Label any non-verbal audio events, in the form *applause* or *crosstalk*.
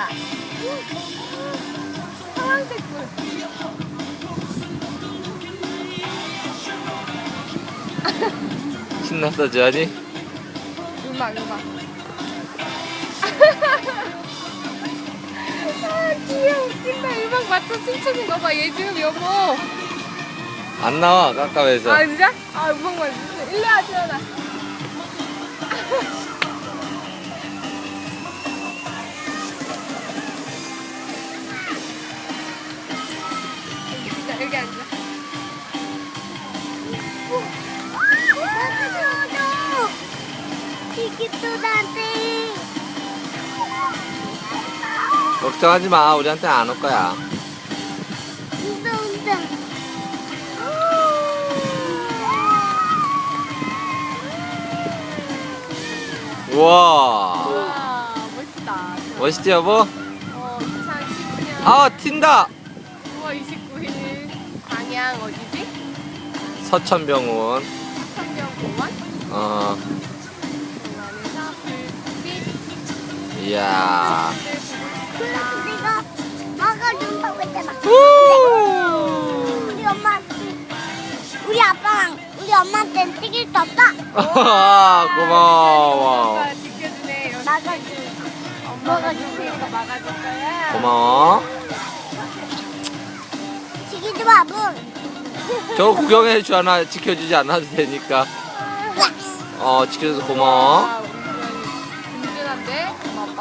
있다. 파란색 불. 신났어 지안이? 음악 음악. *laughs* 아 귀여워 웃긴다 음악 맞춰 춤추는 거 봐. 얘 지금 여보. 안 나와 깜깜해서 아 진짜? 아 음악만 일로 와 지연아. 여기, 앉아. 걱정하지 마 우리한테 안 올 거야 운다 운다 우와 우와 멋있다. 멋있지 여보? 어 2019년 아 튄다 9월 29일 광양 어디지? 서천병원. 천병공원? 어. 공원에서 불빛 이야. 그래서 내가 막아준다고 했잖아. 우리 엄마 우리 아빠랑 우리 엄마한테는 튀길 수 없다. 아, *laughs* 고마워. 막아줘 엄마가 주세요 막아줄 거야. 고마워 마 문. 저 구경해 주잖아. 지켜주지 않아도 되니까. 어 지켜줘서 고마워